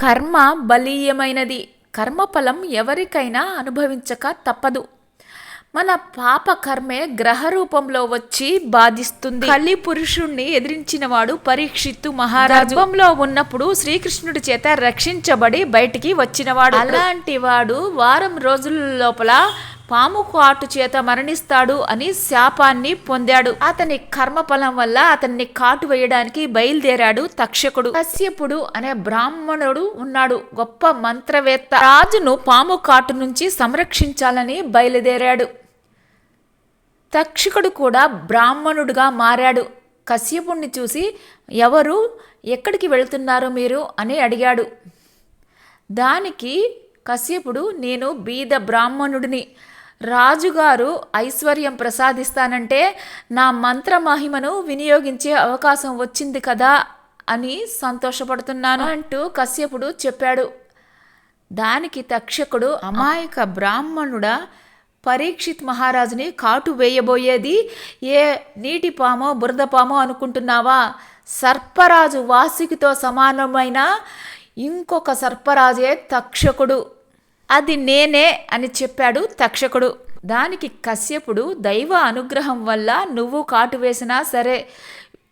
కర్మ బలీయమైనది. కర్మఫలం ఎవరికైనా అనుభవించక తప్పదు. మన పాప కర్మే గ్రహ రూపంలో వచ్చి బాధిస్తుంది. కలి పురుషుణ్ణి ఎదిరించినవాడు పరీక్షిత్తు మహారాజు. గర్భంలో ఉన్నప్పుడు శ్రీకృష్ణుడి చేత రక్షించబడి బయటికి వచ్చినవాడు. అలాంటి వాడు వారం రోజుల లోపల పాము కాటు చేత మరణిస్తాడు అని శాపాన్ని పొందాడు. అతని కర్మఫలం వల్ల అతన్ని కాటు వేయడానికి బయలుదేరాడు తక్షకుడు. కశ్యపుడు అనే బ్రాహ్మణుడు ఉన్నాడు. గొప్ప మంత్రవేత్త. రాజును పాము కాటు నుంచి సంరక్షించాలని బయలుదేరాడు. తక్షకుడు కూడా బ్రాహ్మణుడుగా మారాడు. కశ్యపుణ్ణి చూసి ఎవరు? ఎక్కడికి వెళుతున్నారు మీరు? అని అడిగాడు. దానికి కశ్యపుడు నేను బీద బ్రాహ్మణుడిని. రాజుగారు ఐశ్వర్యం ప్రసాదిస్తానంటే నా మంత్ర మహిమను వినియోగించే అవకాశం వచ్చింది కదా అని సంతోషపడుతున్నాను అంటూ కశ్యపుడు చెప్పాడు. దానికి తక్షకుడు అమాయక బ్రాహ్మణుడా పరీక్షిత్ మహారాజుని కాటు వేయబోయేది ఏ నీటి పామో బురద పామో అనుకుంటున్నావా? సర్పరాజు వాసికితో సమానమైన ఇంకొక సర్పరాజే తక్షకుడు. అది నేనే అని చెప్పాడు తక్షకుడు. దానికి కశ్యపుడు దైవ అనుగ్రహం వల్ల నువ్వు కాటు వేసినా సరే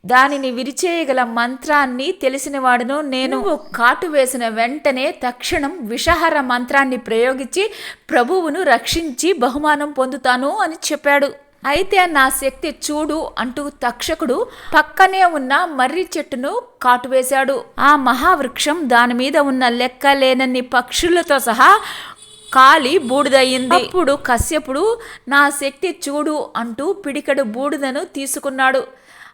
దానిని విరిచేయగల మంత్రాన్ని తెలిసినవాడును నేను. కాటు వేసిన వెంటనే తక్షణం విషహర మంత్రాన్ని ప్రయోగించి ప్రభువును రక్షించి బహుమానం పొందుతాను అని చెప్పాడు. అయితే నా శక్తి చూడు అంటూ తక్షకుడు పక్కనే ఉన్న మర్రి చెట్టును కాటువేశాడు. ఆ మహావృక్షం దాని మీద ఉన్న లెక్క లేనన్ని పక్షులతో సహా కాలి బూడిదయ్యింది. అప్పుడు కశ్యపుడు నా శక్తి చూడు అంటూ పిడికడు బూడిదను తీసుకున్నాడు.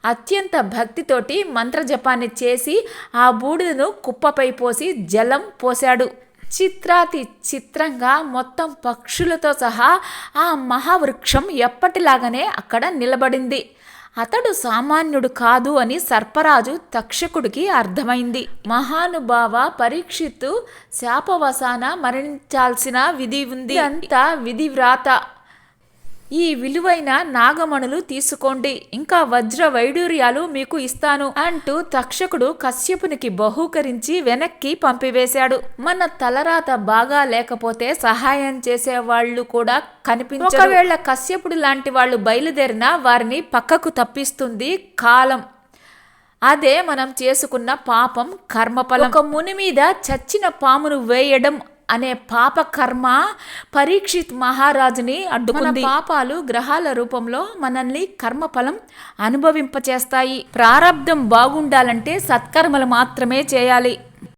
అత్యంత భక్తితోటి మంత్రజపాన్ని చేసి ఆ బూడిదను కుప్పపై పోసి జలం పోశాడు. చిత్రాతి చిత్రంగా మొత్తం పక్షులతో సహా ఆ మహావృక్షం ఎప్పటిలాగానే అక్కడ నిలబడింది. అతడు సామాన్యుడు కాదు అని సర్పరాజు తక్షకుడికి అర్థమైంది. మహానుభావ పరీక్షిత్తు శాపవసాన మరణించాల్సిన విధి ఉంది. అంతా విధి వ్రాత ఈ విలువైన నాగమణులు తీసుకోండి. ఇంకా వజ్ర వైడూర్యాలు మీకు ఇస్తాను అంటూ తక్షకుడు కశ్యపునికి బహూకరించి వెనక్కి పంపివేశాడు. మన తలరాత బాగా లేకపోతే సహాయం చేసే వాళ్ళు కూడా కనిపించారు. ఒకవేళ కశ్యపుడు లాంటి వాళ్ళు బయలుదేరినా వారిని పక్కకు తప్పిస్తుంది కాలం. అదే మనం చేసుకున్న పాపం కర్మఫలం. ఒక ముని మీద చచ్చిన పామును వేయడం అనే పాప కర్మ పరీక్షిత్ మహారాజుని అడ్డుకుంది. పాపాలు గ్రహాల రూపంలో మనల్ని కర్మఫలం అనుభవింపచేస్తాయి. ప్రారంధం బాగుండాలంటే సత్కర్మలు మాత్రమే చేయాలి.